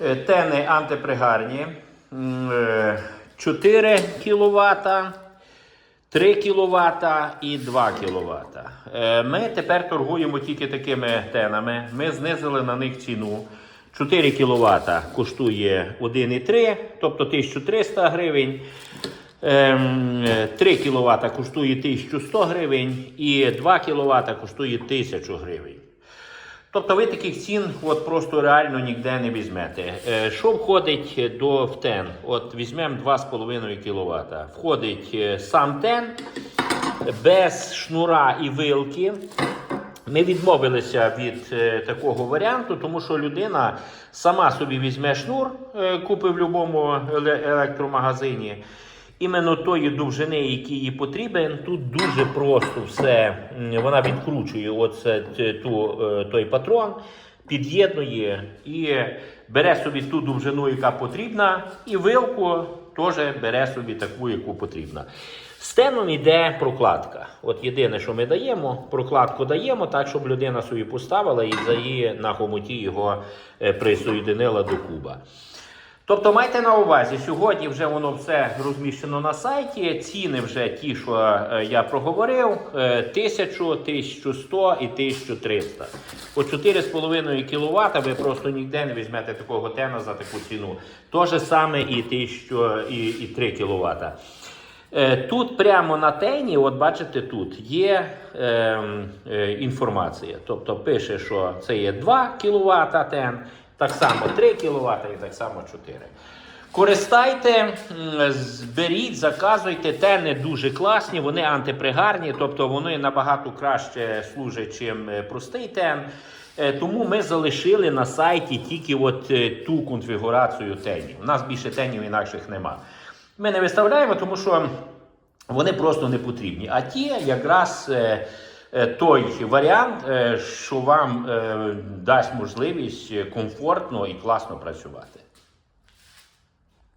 Е, Тени антипригарні. Е, 4 кВт, 3 кВт і 2 кВт. Ми тепер торгуємо тільки такими тенами. Ми знизили на них ціну. 4 кВт коштує 1,3, тобто 1300 гривень. Ем, е, 3 кВт коштує 1100 гривень і 2 кВт коштує 1000 гривень. Тобто ви таких цін от просто реально ніде не візьмете. Е, Що входить до в тен? От візьмемо 2,5 кВт. Входить е, сам тен без шнура і вилки. Ми відмовилися від е, такого варіанту, тому що людина сама собі візьме шнур, е, купить в будь-якому еле- електромагазині. Іменно тої довжини, який їй потрібен, тут дуже просто все. Вона відкручує оце, ту, е, той патрон, під'єднує і бере собі ту довжину, яка потрібна, і вилку теж бере собі таку, яку потрібна. З теном йде прокладка. От єдине, що ми даємо, прокладку даємо так, щоб людина собі поставила і за її на хомуті його е, присоєдинила до куба. Тобто майте на увазі, сьогодні вже воно все розміщено на сайті. Ціни вже ті, що е, я проговорив: е, 1000, 1100 і 1300. По 4,5 кВт ви просто ніде не візьмете такого тена за таку ціну. То же саме і 1000 і, і 3 кВт. Е, Тут прямо на тені, от бачите, тут є ем, е, інформація. Тобто пише, що це є 2 кВт тен, так само 3 кВт і так само 4. Користайте, зберіть, заказуйте. Тени дуже класні, вони антипригарні, тобто вони набагато краще служать, чим е, простий тен. Е, Тому ми залишили на сайті тільки от е, ту конфігурацію тенів. У нас більше тенів інакших нема. Ми не виставляємо, тому що вони просто не потрібні. А ті якраз той варіант, е, що вам е, дасть можливість е, комфортно і класно працювати.